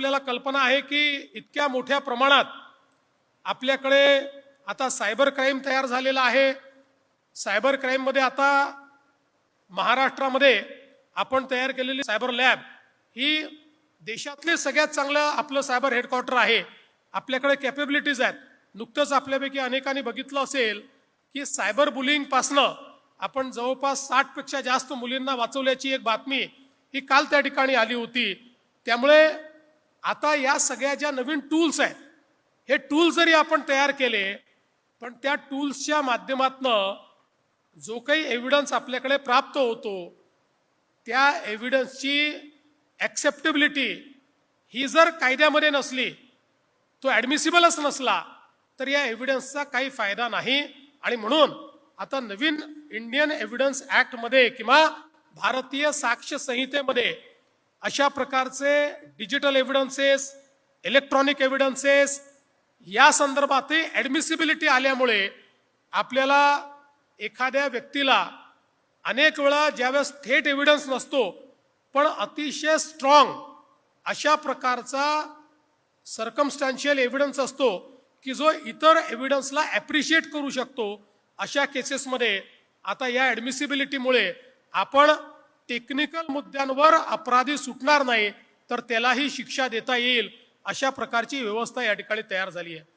आपल्याला कल्पना आहे की इतक्या मोठ्या प्रमाणात आपल्याकडे आता सायबर क्राईम तयार झालेला आहे. सायबर क्राईममध्ये आता महाराष्ट्रामध्ये आपण तयार केलेली सायबर लॅब ही देशातले सगळ्यात चांगलं आपलं सायबर हेडक्वार्टर आहे. आपल्याकडे कॅपेबिलिटीज आहेत. नुकतंच आपल्यापैकी अनेकांनी बघितलं असेल की सायबर बुलिंगपासनं आपण जवळपास साठपेक्षा जास्त मुलींना वाचवल्याची एक बातमी ही काल त्या ठिकाणी आली होती. त्यामुळे आता या सगळ्या ज्या नवीन टूल्स आहेत हे टूल जरी आपण तयार केले पण त्या टूल्सच्या माध्यमातनं जो काही एव्हिडन्स आपल्याकडे प्राप्त होतो त्या एव्हिडन्सची ॲक्सेप्टेबिलिटी ही जर कायद्यामध्ये नसली तो ॲडमिसिबलच नसला तर या एव्हिडन्सचा काही फायदा नाही. आणि म्हणून आता नवीन इंडियन एव्हिडन्स ॲक्टमध्ये किंवा भारतीय साक्ष संहितेमध्ये अशा प्रकारचे डिजिटल एव्हिडन्सेस इलेक्ट्रॉनिक एव्हिडन्सेस या संदर्भातही ॲडमिसिबिलिटी आल्यामुळे आपल्याला एखाद्या व्यक्तीला अनेक वेळा ज्यावेळेस थेट एव्हिडन्स नसतो पण अतिशय स्ट्रॉंग अशा प्रकारचा सरकमस्टॅन्शियल एव्हिडन्स असतो की जो इतर एव्हिडन्सला ॲप्रिशिएट करू शकतो अशा केसेसमध्ये आता या ॲडमिसिबिलिटीमुळे आपण टेक्निकल मुद्द्यांवर अपराधी सुटणार नाही तर त्यालाही शिक्षा देता येईल अशा प्रकारची व्यवस्था या ठिकाणी तयार झाली आहे.